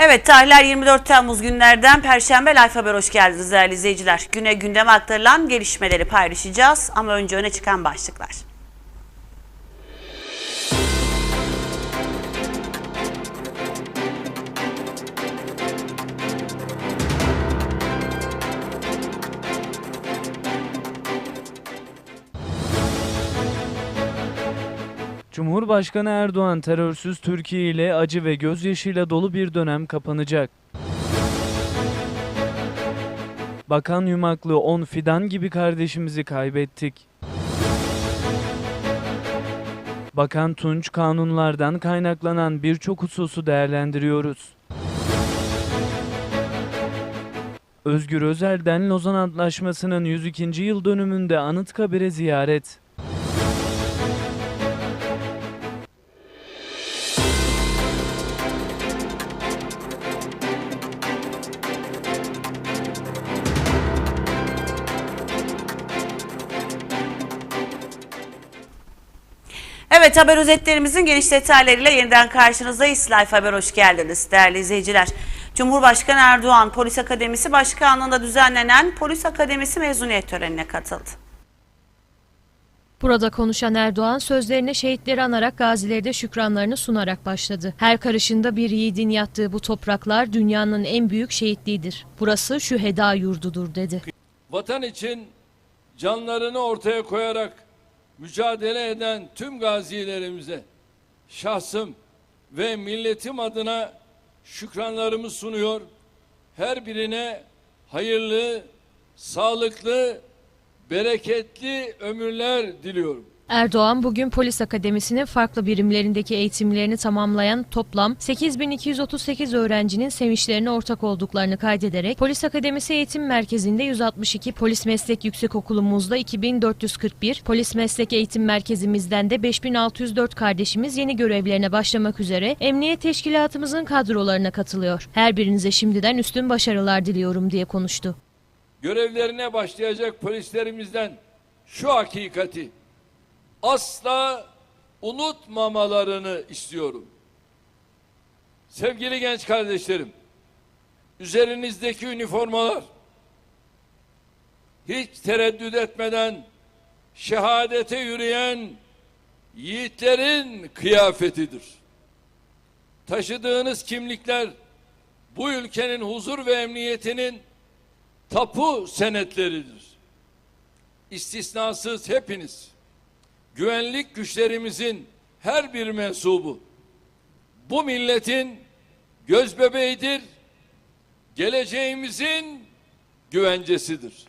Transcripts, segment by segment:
Evet tarihler 24 Temmuz günlerden Perşembe Life Haber hoş geldiniz değerli izleyiciler. Güne gündeme aktarılan gelişmeleri paylaşacağız ama önce öne çıkan başlıklar. Cumhurbaşkanı Erdoğan terörsüz Türkiye ile acı ve gözyaşıyla dolu bir dönem kapanacak. Bakan Yumaklı 10 fidan gibi kardeşimizi kaybettik. Bakan Tunç kanunlardan kaynaklanan birçok hususu değerlendiriyoruz. Özgür Özel'den Lozan Antlaşması'nın 102. yıl dönümünde Anıtkabir'e ziyaret. Evet haber özetlerimizin geniş detaylarıyla yeniden karşınızdayız. Life Haber hoş geldiniz değerli izleyiciler. Cumhurbaşkanı Erdoğan Polis Akademisi Başkanlığı'nda düzenlenen Polis Akademisi mezuniyet törenine katıldı. Burada konuşan Erdoğan sözlerine şehitleri anarak gazileri de şükranlarını sunarak başladı. Her karışında bir yiğidin yattığı bu topraklar dünyanın en büyük şehitliğidir. Burası şüheda yurdudur dedi. vatan için canlarını ortaya koyarak mücadele eden tüm gazilerimize şahsım ve milletim adına şükranlarımı sunuyor. Her birine hayırlı, sağlıklı, bereketli ömürler diliyorum. Erdoğan bugün polis akademisinin farklı birimlerindeki eğitimlerini tamamlayan toplam 8238 öğrencinin sevinçlerine ortak olduklarını kaydederek Polis Akademisi Eğitim Merkezi'nde 162, Polis Meslek Yüksekokulumuzda 2441, Polis Meslek Eğitim Merkezimizden de 5604 kardeşimiz yeni görevlerine başlamak üzere Emniyet Teşkilatımızın kadrolarına katılıyor. Her birinize şimdiden üstün başarılar diliyorum diye konuştu. Görevlerine başlayacak polislerimizden şu hakikati asla unutmamalarını istiyorum. Sevgili genç kardeşlerim, üzerinizdeki üniformalar hiç tereddüt etmeden şehadete yürüyen yiğitlerin kıyafetidir. Taşıdığınız kimlikler bu ülkenin huzur ve emniyetinin tapu senetleridir. İstisnasız hepiniz güvenlik güçlerimizin her bir mensubu bu milletin göz bebeğidir, geleceğimizin güvencesidir.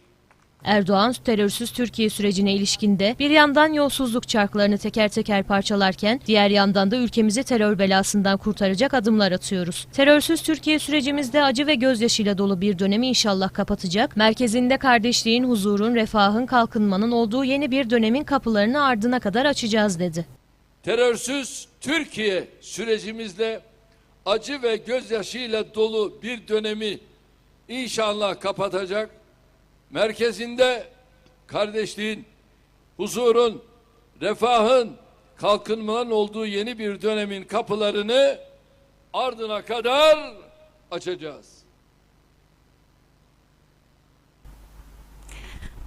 Erdoğan terörsüz Türkiye sürecine ilişkinde bir yandan yolsuzluk çarklarını teker teker parçalarken diğer yandan da ülkemizi terör belasından kurtaracak adımlar atıyoruz. Terörsüz Türkiye sürecimizde acı ve gözyaşıyla dolu bir dönemi inşallah kapatacak. Merkezinde kardeşliğin, huzurun, refahın, kalkınmanın olduğu yeni bir dönemin kapılarını ardına kadar açacağız dedi. Terörsüz Türkiye sürecimizde acı ve gözyaşıyla dolu bir dönemi inşallah kapatacak. Merkezinde kardeşliğin, huzurun, refahın, kalkınmanın olduğu yeni bir dönemin kapılarını ardına kadar açacağız.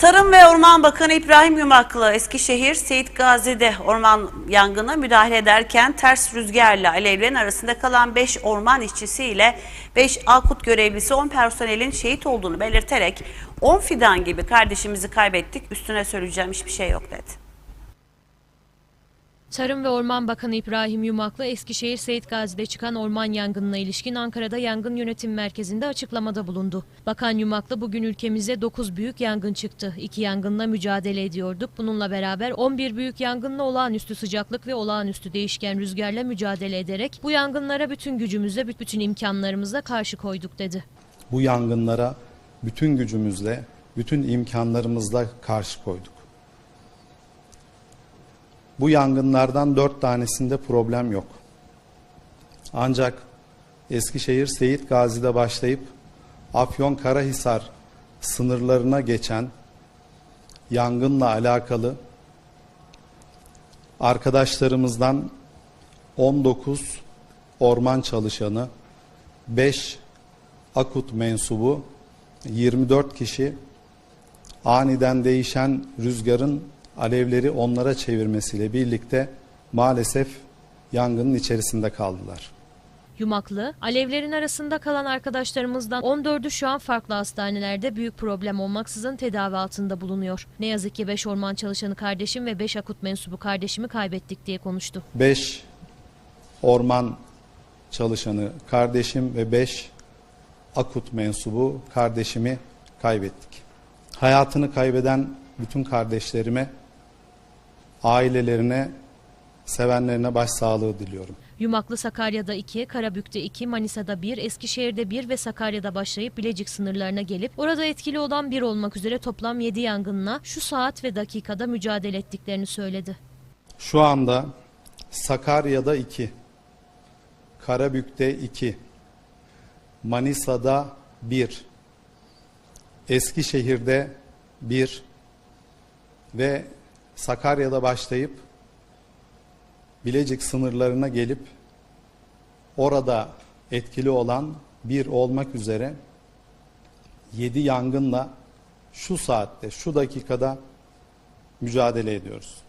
Tarım ve Orman Bakanı İbrahim Yumaklı Eskişehir Seyit Gazi'de orman yangına müdahale ederken ters rüzgarla alevlerin arasında kalan 5 orman işçisiyle 5 Akut görevlisi 10 personelin şehit olduğunu belirterek 10 fidan gibi kardeşimizi kaybettik üstüne söyleyeceğim hiçbir şey yok dedi. Tarım ve Orman Bakanı İbrahim Yumaklı Eskişehir Seyit Gazi'de çıkan orman yangınına ilişkin Ankara'da Yangın Yönetim Merkezi'nde açıklamada bulundu. Bakan Yumaklı bugün ülkemizde 9 büyük yangın çıktı. 2 yangınla mücadele ediyorduk. Bununla beraber 11 büyük yangınla olağanüstü sıcaklık ve olağanüstü değişken rüzgarla mücadele ederek bu yangınlara bütün gücümüzle, bütün imkanlarımızla karşı koyduk dedi. bu yangınlara bütün gücümüzle, bütün imkanlarımızla karşı koyduk. Bu yangınlardan dört tanesinde problem yok. Ancak Eskişehir Seyit Gazi'de başlayıp Afyon Karahisar sınırlarına geçen yangınla alakalı arkadaşlarımızdan 19 orman çalışanı, 5 akut mensubu 24 kişi aniden değişen rüzgarın alevleri onlara çevirmesiyle birlikte maalesef yangının içerisinde kaldılar. Yumaklı, alevlerin arasında kalan arkadaşlarımızdan 14'ü şu an farklı hastanelerde büyük problem olmaksızın tedavi altında bulunuyor. Ne yazık ki 5 orman çalışanı kardeşim ve 5 akut mensubu kardeşimi kaybettik diye konuştu. 5 orman çalışanı kardeşim ve 5 akut mensubu kardeşimi kaybettik. Hayatını kaybeden bütün kardeşlerime, ailelerine, sevenlerine başsağlığı diliyorum. Yumaklı Sakarya'da 2, Karabük'te 2, Manisa'da 1, Eskişehir'de 1 ve Sakarya'da başlayıp Bilecik sınırlarına gelip orada etkili olan 1 olmak üzere toplam 7 yangınla şu saat ve dakikada mücadele ettiklerini söyledi. Şu anda Sakarya'da 2, Karabük'te 2, Manisa'da 1, Eskişehir'de 1 ve Sakarya'da başlayıp Bilecik sınırlarına gelip orada etkili olan bir olmak üzere 7 yangınla şu saatte, şu dakikada mücadele ediyoruz.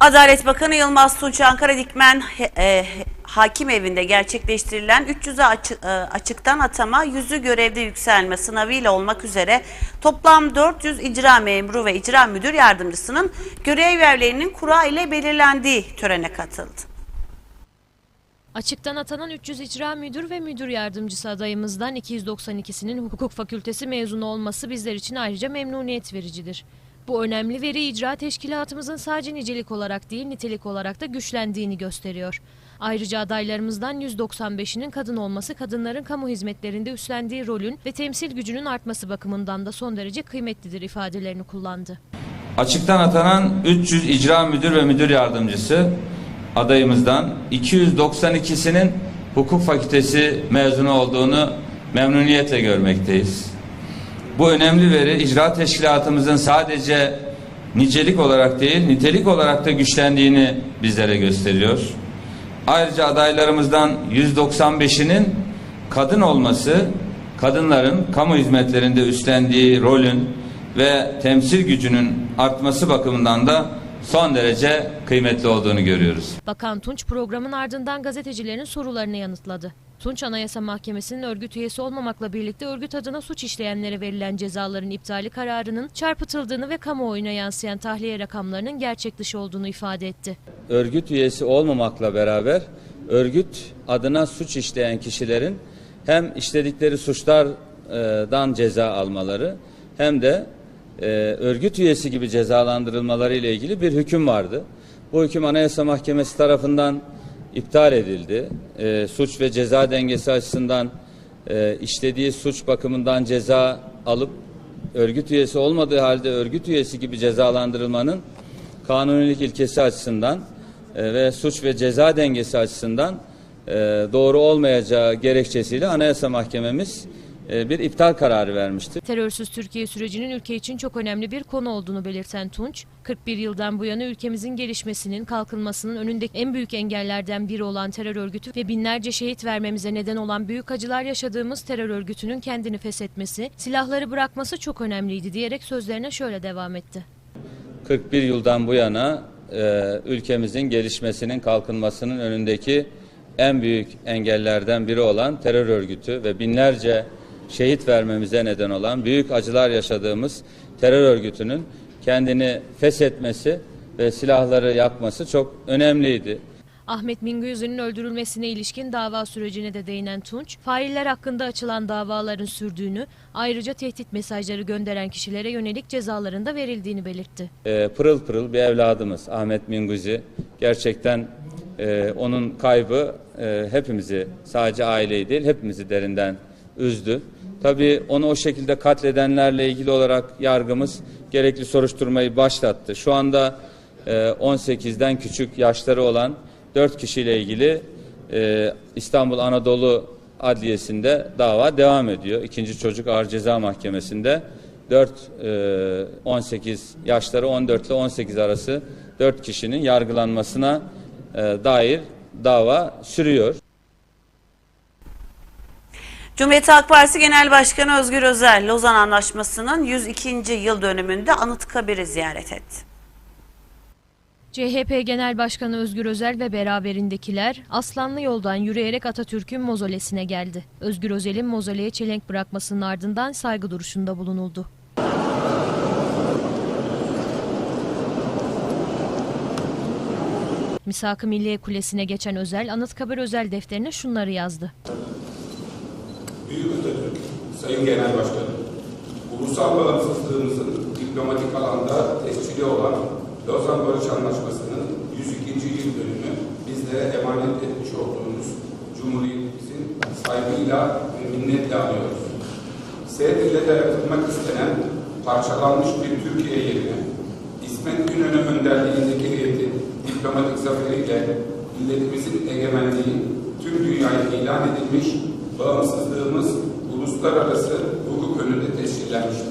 Adalet Bakanı Yılmaz Tunç Ankara Dikmen e, hakim evinde gerçekleştirilen 300'e açı- e, açıktan atama, yüzü görevde yükselme sınavıyla olmak üzere toplam 400 icra memuru ve icra müdür yardımcısının görev yerlerinin kura ile belirlendiği törene katıldı. Açıktan atanan 300 icra müdür ve müdür yardımcısı adayımızdan 292'sinin hukuk fakültesi mezunu olması bizler için ayrıca memnuniyet vericidir. Bu önemli veri icra teşkilatımızın sadece nicelik olarak değil nitelik olarak da güçlendiğini gösteriyor. Ayrıca adaylarımızdan 195'inin kadın olması kadınların kamu hizmetlerinde üstlendiği rolün ve temsil gücünün artması bakımından da son derece kıymetlidir ifadelerini kullandı. Açıktan atanan 300 icra müdür ve müdür yardımcısı adayımızdan 292'sinin hukuk fakültesi mezunu olduğunu memnuniyetle görmekteyiz. Bu önemli veri icra teşkilatımızın sadece nicelik olarak değil nitelik olarak da güçlendiğini bizlere gösteriyor. Ayrıca adaylarımızdan 195'inin kadın olması, kadınların kamu hizmetlerinde üstlendiği rolün ve temsil gücünün artması bakımından da son derece kıymetli olduğunu görüyoruz. Bakan Tunç programın ardından gazetecilerin sorularını yanıtladı. Tunç Anayasa Mahkemesi'nin örgüt üyesi olmamakla birlikte örgüt adına suç işleyenlere verilen cezaların iptali kararının çarpıtıldığını ve kamuoyuna yansıyan tahliye rakamlarının gerçek dışı olduğunu ifade etti. örgüt üyesi olmamakla beraber örgüt adına suç işleyen kişilerin hem işledikleri suçlardan ceza almaları hem de e, örgüt üyesi gibi cezalandırılmaları ile ilgili bir hüküm vardı. Bu hüküm Anayasa Mahkemesi tarafından iptal edildi. E, suç ve ceza dengesi açısından e, işlediği suç bakımından ceza alıp örgüt üyesi olmadığı halde örgüt üyesi gibi cezalandırılmanın kanunilik ilkesi açısından e, ve suç ve ceza dengesi açısından e, doğru olmayacağı gerekçesiyle Anayasa Mahkememiz bir iptal kararı vermişti. Terörsüz Türkiye sürecinin ülke için çok önemli bir konu olduğunu belirten Tunç, 41 yıldan bu yana ülkemizin gelişmesinin, kalkınmasının önündeki en büyük engellerden biri olan terör örgütü ve binlerce şehit vermemize neden olan büyük acılar yaşadığımız terör örgütünün kendini feshetmesi, silahları bırakması çok önemliydi diyerek sözlerine şöyle devam etti. 41 yıldan bu yana e, ülkemizin gelişmesinin, kalkınmasının önündeki en büyük engellerden biri olan terör örgütü ve binlerce şehit vermemize neden olan büyük acılar yaşadığımız terör örgütünün kendini feshetmesi ve silahları yakması çok önemliydi. Ahmet Mingözü'nün öldürülmesine ilişkin dava sürecine de değinen Tunç, failler hakkında açılan davaların sürdüğünü, ayrıca tehdit mesajları gönderen kişilere yönelik cezaların da verildiğini belirtti. e, pırıl pırıl bir evladımız Ahmet Minguzi. Gerçekten e, onun kaybı e, hepimizi sadece aileyi değil hepimizi derinden üzdü. Tabii onu o şekilde katledenlerle ilgili olarak yargımız gerekli soruşturmayı başlattı. Şu anda e, 18'den küçük yaşları olan 4 kişiyle ilgili e, İstanbul Anadolu Adliyesi'nde dava devam ediyor. İkinci Çocuk Ağır Ceza Mahkemesi'nde 4 e, 18 yaşları 14 ile 18 arası 4 kişinin yargılanmasına e, dair dava sürüyor. Cumhuriyet Halk Partisi Genel Başkanı Özgür Özel, Lozan Anlaşması'nın 102. yıl dönümünde Anıtkabir'i ziyaret etti. CHP Genel Başkanı Özgür Özel ve beraberindekiler Aslanlı yoldan yürüyerek Atatürk'ün mozolesine geldi. Özgür Özel'in mozoleye çelenk bırakmasının ardından saygı duruşunda bulunuldu. Misak-ı Milliye Kulesi'ne geçen Özel, Anıtkabir Özel defterine şunları yazdı. Büyük Atatürk, Sayın Genel Başkanım, ulusal bağımsızlığımızın diplomatik alanda tescili olan Lozan Barış Anlaşması'nın 102. yıl dönümü bizlere emanet etmiş olduğunuz Cumhuriyetimizin saygıyla ve minnetle anıyoruz. Sevgiyle yaratılmak istenen parçalanmış bir Türkiye yerine İsmet İnönü önderliğindeki heyetin diplomatik zaferiyle milletimizin egemenliği tüm dünyaya ilan edilmiş bağımsızlığımız uluslararası hukuk önünde tescillenmiştir.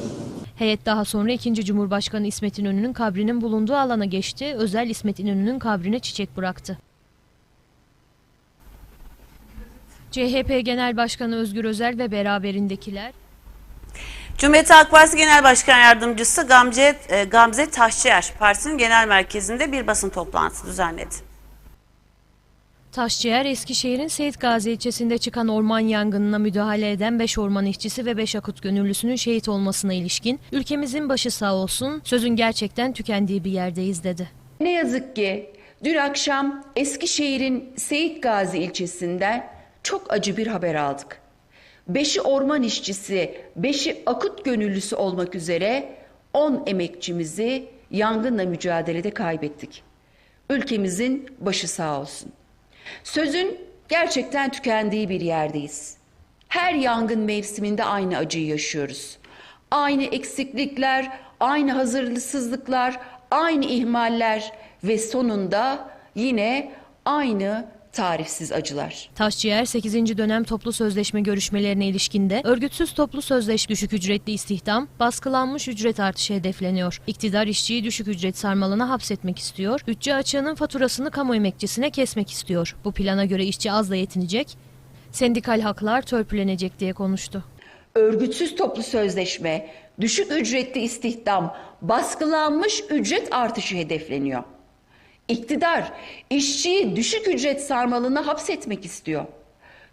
Heyet daha sonra 2. Cumhurbaşkanı İsmet İnönü'nün kabrinin bulunduğu alana geçti. Özel İsmet İnönü'nün kabrine çiçek bıraktı. CHP Genel Başkanı Özgür Özel ve beraberindekiler Cumhuriyet Halk Partisi Genel Başkan Yardımcısı Gamze, e, Gamze Taşçıyer, partisinin genel merkezinde bir basın toplantısı düzenledi. Taşçıyer, Eskişehir'in Seyit Gazi ilçesinde çıkan orman yangınına müdahale eden 5 orman işçisi ve 5 akut gönüllüsünün şehit olmasına ilişkin ülkemizin başı sağ olsun, sözün gerçekten tükendiği bir yerdeyiz dedi. Ne yazık ki dün akşam Eskişehir'in Seyit Gazi ilçesinden çok acı bir haber aldık. Beşi orman işçisi, beşi akut gönüllüsü olmak üzere 10 emekçimizi yangınla mücadelede kaybettik. Ülkemizin başı sağ olsun. Sözün gerçekten tükendiği bir yerdeyiz. Her yangın mevsiminde aynı acıyı yaşıyoruz. Aynı eksiklikler, aynı hazırlıksızlıklar, aynı ihmaller ve sonunda yine aynı tarifsiz acılar. Taşçıyer 8. dönem toplu sözleşme görüşmelerine ilişkinde örgütsüz toplu sözleşme düşük ücretli istihdam, baskılanmış ücret artışı hedefleniyor. İktidar işçiyi düşük ücret sarmalına hapsetmek istiyor, bütçe açığının faturasını kamu emekçisine kesmek istiyor. Bu plana göre işçi az da yetinecek, sendikal haklar törpülenecek diye konuştu. Örgütsüz toplu sözleşme, düşük ücretli istihdam, baskılanmış ücret artışı hedefleniyor. İktidar işçiyi düşük ücret sarmalına hapsetmek istiyor.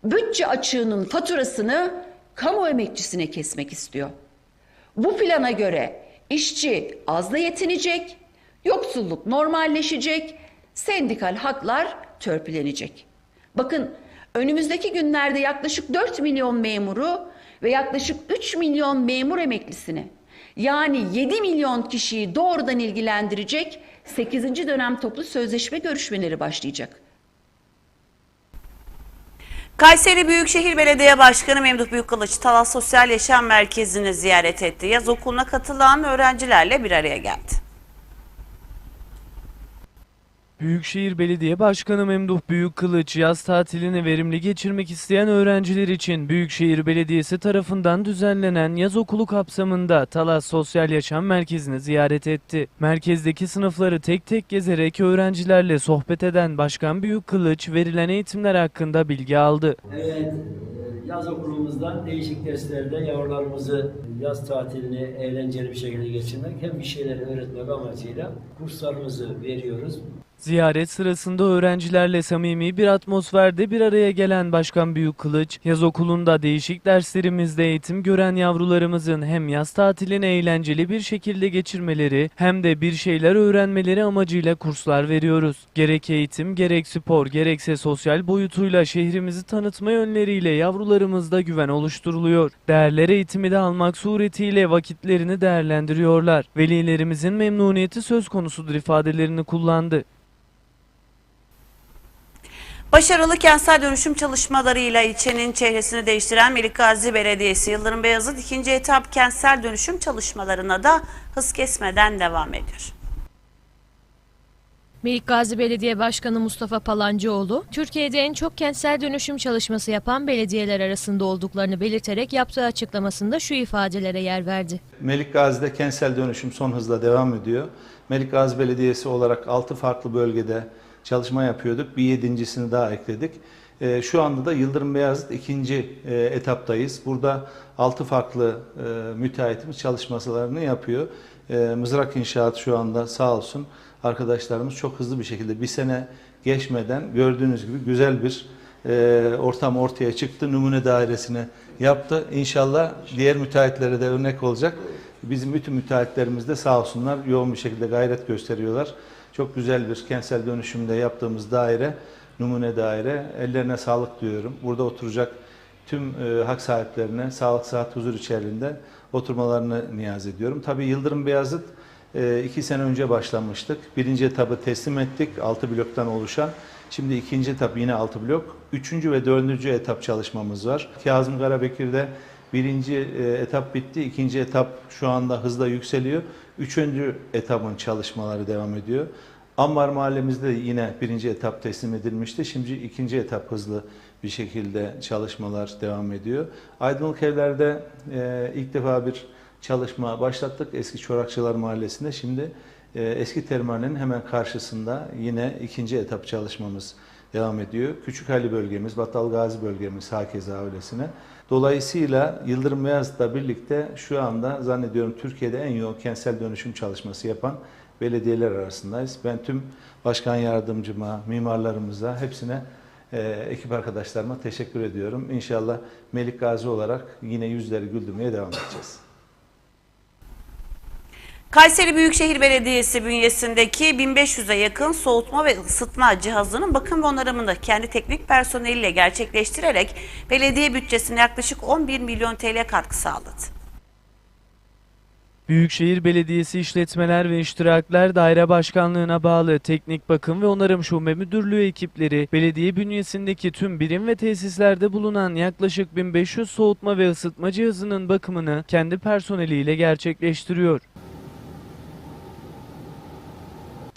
Bütçe açığının faturasını kamu emekçisine kesmek istiyor. Bu plana göre işçi az da yetinecek, yoksulluk normalleşecek, sendikal haklar törpülenecek. Bakın önümüzdeki günlerde yaklaşık 4 milyon memuru ve yaklaşık 3 milyon memur emeklisini yani 7 milyon kişiyi doğrudan ilgilendirecek 8. dönem toplu sözleşme görüşmeleri başlayacak. Kayseri Büyükşehir Belediye Başkanı Memduh Büyükkılıç, Talas Sosyal Yaşam Merkezi'ni ziyaret etti. Yaz okuluna katılan öğrencilerle bir araya geldi. Büyükşehir Belediye Başkanı Memduh Büyükkılıç yaz tatilini verimli geçirmek isteyen öğrenciler için Büyükşehir Belediyesi tarafından düzenlenen yaz okulu kapsamında Talas Sosyal Yaşam Merkezi'ni ziyaret etti. Merkezdeki sınıfları tek tek gezerek öğrencilerle sohbet eden Başkan Büyükkılıç verilen eğitimler hakkında bilgi aldı. Evet, yaz okulumuzda değişik derslerde yavrularımızı yaz tatilini eğlenceli bir şekilde geçirmek hem bir şeyler öğretmek amacıyla kurslarımızı veriyoruz. Ziyaret sırasında öğrencilerle samimi bir atmosferde bir araya gelen Başkan Büyükkılıç, yaz okulunda değişik derslerimizde eğitim gören yavrularımızın hem yaz tatilini eğlenceli bir şekilde geçirmeleri hem de bir şeyler öğrenmeleri amacıyla kurslar veriyoruz. Gerek eğitim, gerek spor, gerekse sosyal boyutuyla şehrimizi tanıtma yönleriyle yavrularımızda güven oluşturuluyor. Değerler eğitimi de almak suretiyle vakitlerini değerlendiriyorlar. Velilerimizin memnuniyeti söz konusudur ifadelerini kullandı. Başarılı kentsel dönüşüm çalışmalarıyla ilçenin çehresini değiştiren Melikgazi Belediyesi Yıldırım Beyazıt ikinci etap kentsel dönüşüm çalışmalarına da hız kesmeden devam ediyor. Melikgazi Belediye Başkanı Mustafa Palancıoğlu, Türkiye'de en çok kentsel dönüşüm çalışması yapan belediyeler arasında olduklarını belirterek yaptığı açıklamasında şu ifadelere yer verdi. Melikgazi'de kentsel dönüşüm son hızla devam ediyor. Melikgazi Belediyesi olarak 6 farklı bölgede çalışma yapıyorduk. Bir yedincisini daha ekledik. E, Şu anda da Yıldırım Beyazıt ikinci e, etaptayız. Burada altı farklı e, müteahhitimiz çalışmalarını yapıyor. E, Mızrak İnşaat şu anda sağ olsun arkadaşlarımız çok hızlı bir şekilde bir sene geçmeden gördüğünüz gibi güzel bir ortam ortaya çıktı. Numune dairesini yaptı. İnşallah diğer müteahhitlere de örnek olacak. Bizim bütün müteahhitlerimiz de sağ olsunlar yoğun bir şekilde gayret gösteriyorlar. Çok güzel bir kentsel dönüşümde yaptığımız daire, numune daire. Ellerine sağlık diyorum. Burada oturacak tüm e, hak sahiplerine sağlık, sıhhat, huzur içerisinde oturmalarını niyaz ediyorum. Tabii Yıldırım Beyazıt e, iki sene önce başlamıştık. Birinci etabı teslim ettik. Altı bloktan oluşan. Şimdi ikinci etap yine altı blok. Üçüncü ve dördüncü etap çalışmamız var. Kazım Karabekir'de birinci e, etap bitti. ikinci etap şu anda hızla yükseliyor. Üçüncü etapın çalışmaları devam ediyor. Ambar mahallemizde yine birinci etap teslim edilmişti. Şimdi ikinci etap hızlı bir şekilde çalışmalar devam ediyor. Aydınlık Evler'de e, ilk defa bir çalışma başlattık eski Çorakçılar Mahallesi'nde. Şimdi e, eski terminalin hemen karşısında yine ikinci etap çalışmamız devam ediyor. Küçük Ali bölgemiz, Battal Gazi bölgemiz hakeza öylesine. Dolayısıyla Yıldırım Beyazıt'la birlikte şu anda zannediyorum Türkiye'de en yoğun kentsel dönüşüm çalışması yapan belediyeler arasındayız. Ben tüm başkan yardımcıma, mimarlarımıza, hepsine e, ekip arkadaşlarıma teşekkür ediyorum. İnşallah Melik Gazi olarak yine yüzleri güldürmeye devam edeceğiz. Kayseri Büyükşehir Belediyesi bünyesindeki 1500'e yakın soğutma ve ısıtma cihazının bakım ve onarımını kendi teknik personeliyle gerçekleştirerek belediye bütçesine yaklaşık 11 milyon TL katkı sağladı. Büyükşehir Belediyesi İşletmeler ve İştirakler Daire Başkanlığı'na bağlı Teknik Bakım ve Onarım Şube Müdürlüğü ekipleri belediye bünyesindeki tüm birim ve tesislerde bulunan yaklaşık 1500 soğutma ve ısıtma cihazının bakımını kendi personeliyle gerçekleştiriyor.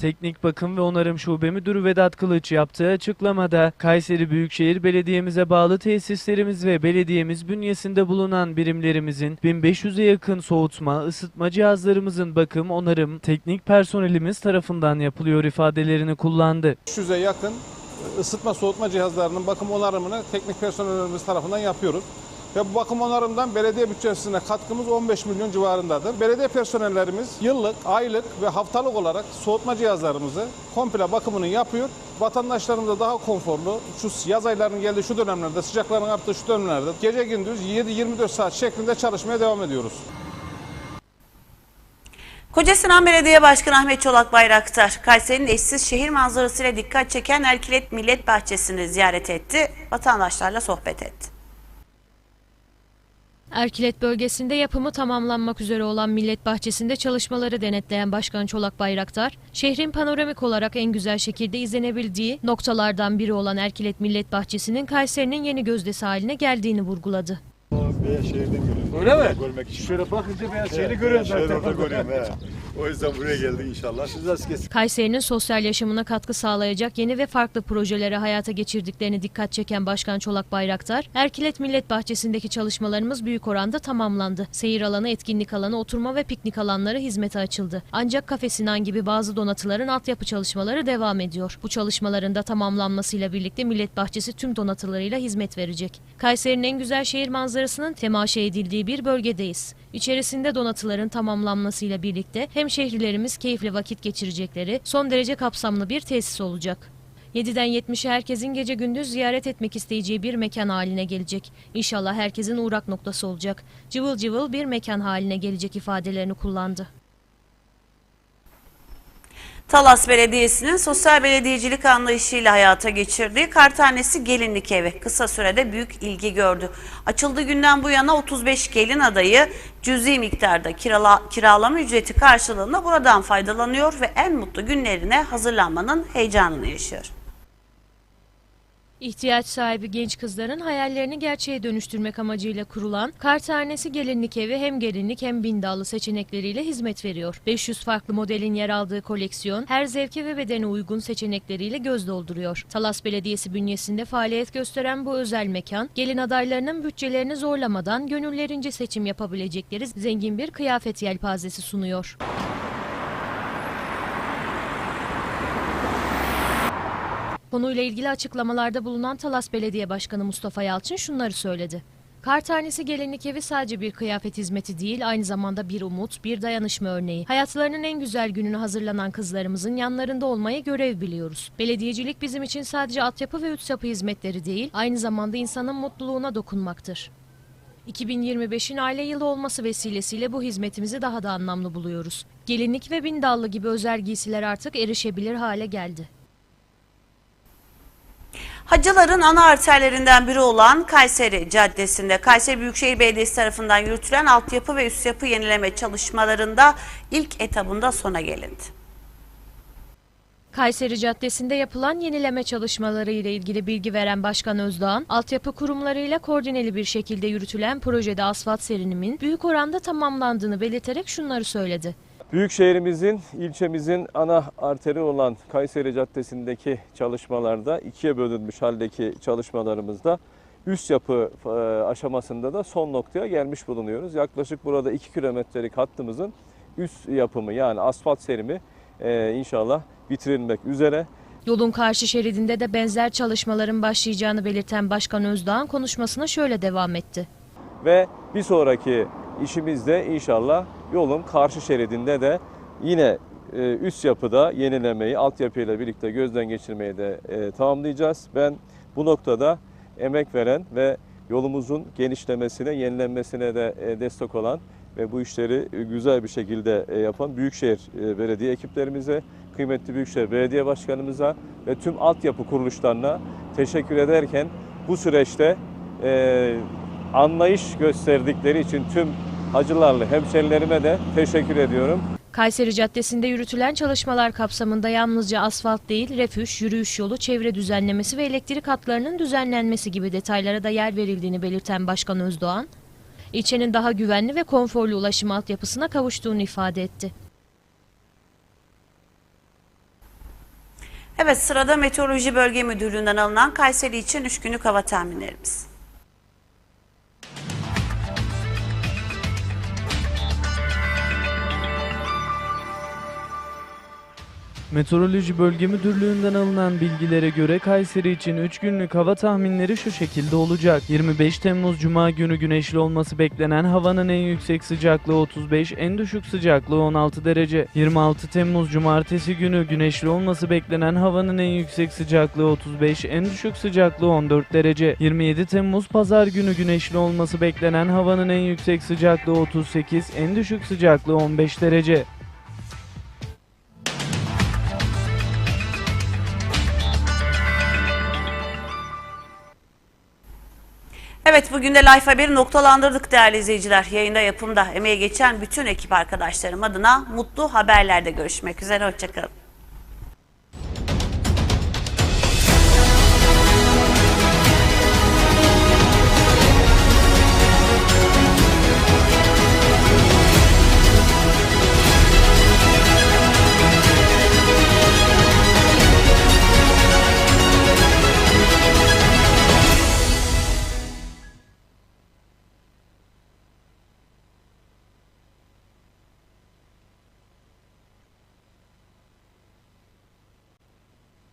Teknik Bakım ve Onarım Şube Müdürü Vedat Kılıç yaptığı açıklamada Kayseri Büyükşehir Belediye'mize bağlı tesislerimiz ve belediyemiz bünyesinde bulunan birimlerimizin 1500'e yakın soğutma, ısıtma cihazlarımızın bakım, onarım, teknik personelimiz tarafından yapılıyor ifadelerini kullandı. 500'e yakın ısıtma soğutma cihazlarının bakım onarımını teknik personellerimiz tarafından yapıyoruz. Ve bu bakım onarımdan belediye bütçesine katkımız 15 milyon civarındadır. Belediye personellerimiz yıllık, aylık ve haftalık olarak soğutma cihazlarımızı komple bakımını yapıyor. Vatandaşlarımıza daha konforlu, şu yaz aylarının geldiği şu dönemlerde, sıcakların arttığı şu dönemlerde gece gündüz 7-24 saat şeklinde çalışmaya devam ediyoruz. Kocasinan Belediye Başkanı Ahmet Çolak Bayraktar, Kayseri'nin eşsiz şehir manzarasıyla dikkat çeken Erkilet Millet Bahçesi'ni ziyaret etti, vatandaşlarla sohbet etti. Erkilet bölgesinde yapımı tamamlanmak üzere olan Millet Bahçesi'nde çalışmaları denetleyen Başkan Çolak Bayraktar, şehrin panoramik olarak en güzel şekilde izlenebildiği noktalardan biri olan Erkilet Millet Bahçesi'nin Kayseri'nin yeni gözdesi haline geldiğini vurguladı. Beyaz şehirden görüyorum. Öyle mi? Görmek için. Şöyle bakınca beyaz şehri görüyoruz Beyaz şehri zaten. orada görüyorum. O yüzden buraya geldik inşallah. Siz az kesin. Kayseri'nin sosyal yaşamına katkı sağlayacak yeni ve farklı projeleri hayata geçirdiklerini dikkat çeken Başkan Çolak Bayraktar, Erkilet Millet Bahçesi'ndeki çalışmalarımız büyük oranda tamamlandı. Seyir alanı, etkinlik alanı, oturma ve piknik alanları hizmete açıldı. Ancak Kafe Sinan gibi bazı donatıların altyapı çalışmaları devam ediyor. Bu çalışmaların da tamamlanmasıyla birlikte Millet Bahçesi tüm donatılarıyla hizmet verecek. Kayseri'nin en güzel şehir manzarasının temaşa edildiği bir bölgedeyiz. İçerisinde donatıların tamamlanmasıyla birlikte hem şehirlerimiz keyifli vakit geçirecekleri son derece kapsamlı bir tesis olacak. 7'den 70'e herkesin gece gündüz ziyaret etmek isteyeceği bir mekan haline gelecek. İnşallah herkesin uğrak noktası olacak. Cıvıl cıvıl bir mekan haline gelecek ifadelerini kullandı. Talas Belediyesi'nin sosyal belediyecilik anlayışıyla hayata geçirdiği Kartanesi Gelinlik Evi kısa sürede büyük ilgi gördü. Açıldığı günden bu yana 35 gelin adayı cüzi miktarda kirala, kiralama ücreti karşılığında buradan faydalanıyor ve en mutlu günlerine hazırlanmanın heyecanını yaşıyor. İhtiyaç sahibi genç kızların hayallerini gerçeğe dönüştürmek amacıyla kurulan Kartanesi Gelinlik Evi hem gelinlik hem bindallı seçenekleriyle hizmet veriyor. 500 farklı modelin yer aldığı koleksiyon her zevke ve bedene uygun seçenekleriyle göz dolduruyor. Talas Belediyesi bünyesinde faaliyet gösteren bu özel mekan, gelin adaylarının bütçelerini zorlamadan gönüllerince seçim yapabilecekleri zengin bir kıyafet yelpazesi sunuyor. Konuyla ilgili açıklamalarda bulunan Talas Belediye Başkanı Mustafa Yalçın şunları söyledi. Kar tanesi gelinlik evi sadece bir kıyafet hizmeti değil, aynı zamanda bir umut, bir dayanışma örneği. Hayatlarının en güzel gününe hazırlanan kızlarımızın yanlarında olmaya görev biliyoruz. Belediyecilik bizim için sadece altyapı ve üst yapı hizmetleri değil, aynı zamanda insanın mutluluğuna dokunmaktır. 2025'in aile yılı olması vesilesiyle bu hizmetimizi daha da anlamlı buluyoruz. Gelinlik ve bindallı gibi özel giysiler artık erişebilir hale geldi. Hacıların ana arterlerinden biri olan Kayseri Caddesi'nde Kayseri Büyükşehir Belediyesi tarafından yürütülen altyapı ve üst yapı yenileme çalışmalarında ilk etabında sona gelindi. Kayseri Caddesi'nde yapılan yenileme çalışmaları ile ilgili bilgi veren Başkan Özdağ'ın, altyapı kurumlarıyla koordineli bir şekilde yürütülen projede asfalt serinimin büyük oranda tamamlandığını belirterek şunları söyledi. Büyükşehirimizin, ilçemizin ana arteri olan Kayseri Caddesi'ndeki çalışmalarda ikiye bölünmüş haldeki çalışmalarımızda üst yapı e, aşamasında da son noktaya gelmiş bulunuyoruz. Yaklaşık burada 2 kilometrelik hattımızın üst yapımı yani asfalt serimi e, inşallah bitirilmek üzere. Yolun karşı şeridinde de benzer çalışmaların başlayacağını belirten Başkan Özdağ'ın konuşmasına şöyle devam etti. Ve bir sonraki işimizde inşallah yolun karşı şeridinde de yine e, üst yapıda yenilemeyi altyapıyla birlikte gözden geçirmeyi de e, tamamlayacağız. Ben bu noktada emek veren ve yolumuzun genişlemesine, yenilenmesine de e, destek olan ve bu işleri güzel bir şekilde yapan Büyükşehir Belediye ekiplerimize, kıymetli Büyükşehir Belediye Başkanımıza ve tüm altyapı kuruluşlarına teşekkür ederken bu süreçte anlayış gösterdikleri için tüm hacılarlı hemşerilerime de teşekkür ediyorum. Kayseri Caddesi'nde yürütülen çalışmalar kapsamında yalnızca asfalt değil, refüj, yürüyüş yolu, çevre düzenlemesi ve elektrik hatlarının düzenlenmesi gibi detaylara da yer verildiğini belirten Başkan Özdoğan, ilçenin daha güvenli ve konforlu ulaşım altyapısına kavuştuğunu ifade etti. Evet sırada Meteoroloji Bölge Müdürlüğü'nden alınan Kayseri için 3 günlük hava tahminlerimiz. Meteoroloji Bölge Müdürlüğü'nden alınan bilgilere göre Kayseri için 3 günlük hava tahminleri şu şekilde olacak. 25 Temmuz Cuma günü güneşli olması beklenen havanın en yüksek sıcaklığı 35, en düşük sıcaklığı 16 derece. 26 Temmuz Cumartesi günü güneşli olması beklenen havanın en yüksek sıcaklığı 35, en düşük sıcaklığı 14 derece. 27 Temmuz Pazar günü güneşli olması beklenen havanın en yüksek sıcaklığı 38, en düşük sıcaklığı 15 derece. Evet bugün de Life Haber'i noktalandırdık değerli izleyiciler. Yayında yapımda emeği geçen bütün ekip arkadaşlarım adına mutlu haberlerde görüşmek üzere. Hoşçakalın.